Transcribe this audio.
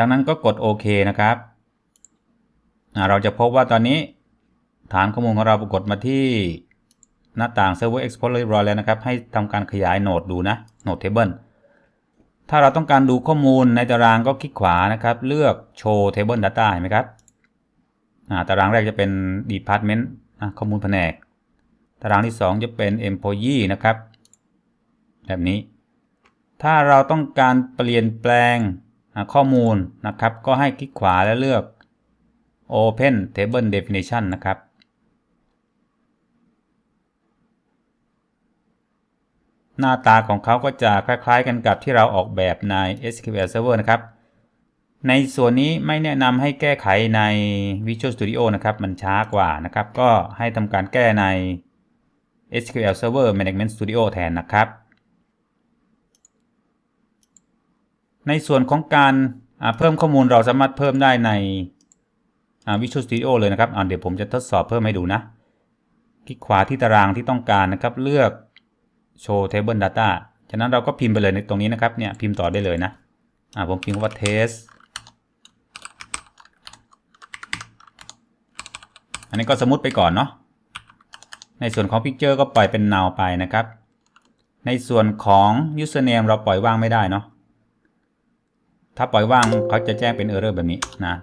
จากนั้นก็กดโอเคนะครับ เราจะพบว่าตอนนี้ฐานข้อมูลของเราปรากฏมาที่หน้าต่าง Server Explorer เรียบร้อยแล้วนะครับ ให้ทำการขยายโหนดดูนะโหนด Table ถ้าเราต้องการดูข้อมูลในตารางก็คลิกขวานะครับ เลือก Show Table Data เห็นไหมครับตารางแรกจะเป็น Department ข้อมูลแผนก ตารางที่ 2 จะเป็น Employee นะครับ แบบนี้ ถ้าเราต้องการเปลี่ยนแปลง ข้อมูลนะครับ ก็ให้คลิกขวาแล้วเลือก Open Table Definition นะครับ หน้าตาของเขาก็จะคล้าย ๆ กันกับที่เราออกแบบใน SQL Server นะครับ ในส่วนนี้ไม่แนะนำให้แก้ไขใน Visual Studio นะครับ มันช้ากว่านะครับ ก็ให้ทำการแก้ใน SQL Server Management Studio แทนนะครับ ในส่วนของการเพิ่มข้อมูลเราสามารถเพิ่มได้ใน Visual Studio เลยนะครับเดี๋ยวผมจะทดสอบเพิ่มให้ดูนะ คลิกขวาที่ตารางที่ต้องการนะครับ เลือก Show Table Data จากนั้นเราก็พิมพ์ไปเลยในตรงนี้นะครับ เนี่ยพิมพ์ต่อได้เลยนะผมพิมพ์ว่า test อันนี้ก็สมมติไปก่อนเนาะ ในส่วนของ Picture ก็ปล่อยเป็น null ไปนะครับ ในส่วนของ username เราปล่อยว่างไม่ได้เนาะ ถ้าปล่อยว่างเขาจะแจ้งเป็นเออร์เรอร์แบบนี้นะ